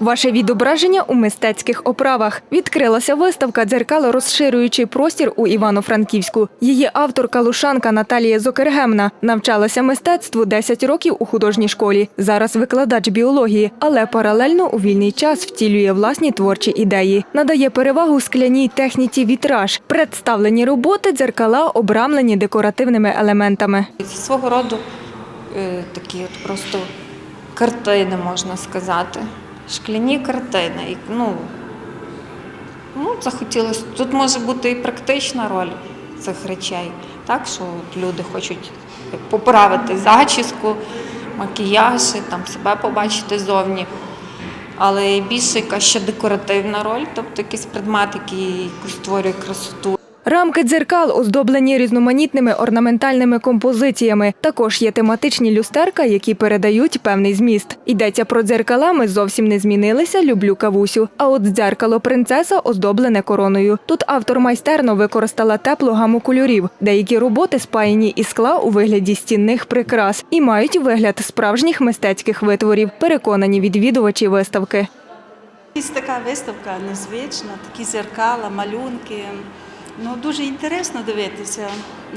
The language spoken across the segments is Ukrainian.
Ваше відображення у мистецьких оправах. Відкрилася виставка дзеркало розширюючий простір у Івано-Франківську. Її авторка Лушанка Наталія Зокергемна навчалася мистецтву 10 років у художній школі. Зараз викладач біології, але паралельно у вільний час втілює власні творчі ідеї. Надає перевагу скляній техніці вітраж. Представлені роботи дзеркала обрамлені декоративними елементами. Свого роду е, такі от просто картини, можна сказати. Шкляні картини. Ну, ну, захотілося. Тут може бути і практична роль цих речей. Так, що от люди хочуть поправити зачіску, макіяж, там себе побачити зовні. Але більше якась ще декоративна роль, тобто якийсь предмет, який створює красоту. Рамки дзеркал оздоблені різноманітними орнаментальними композиціями. Також є тематичні люстерка, які передають певний зміст. Йдеться про дзеркала, ми зовсім не змінилися. Люблю кавусю. А от дзеркало принцеса оздоблене короною. Тут автор майстерно використала теплу гаму кольорів. Деякі роботи спаяні із скла у вигляді стінних прикрас і мають вигляд справжніх мистецьких витворів. Переконані відвідувачі виставки. Ось така виставка незвична, такі зеркала, малюнки. Ну, дуже інтересно дивитися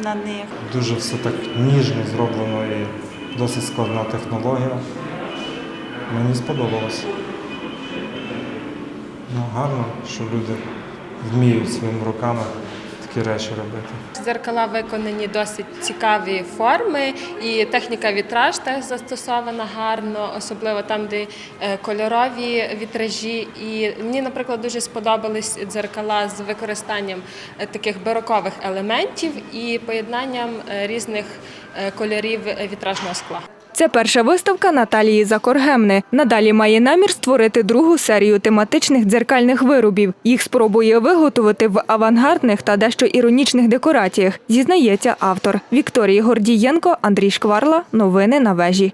на них. Дуже все так ніжно зроблено і досить складна технологія. Мені сподобалось. Ну, гарно, що люди вміють своїми руками такі речі робити. Дзеркала виконані досить цікаві форми, і техніка вітраж теж застосована гарно, особливо там, де е, кольорові вітражі. І мені, наприклад, дуже сподобались дзеркала з використанням е, таких барокових елементів і поєднанням е, різних кольорів вітражного скла. Це перша виставка Наталії Закоргемни. Надалі має намір створити другу серію тематичних дзеркальних виробів. Їх спробує виготовити в авангардних та дещо іронічних декораціях, зізнається автор. Вікторія Гордієнко, Андрій Шкварла. Новини на вежі.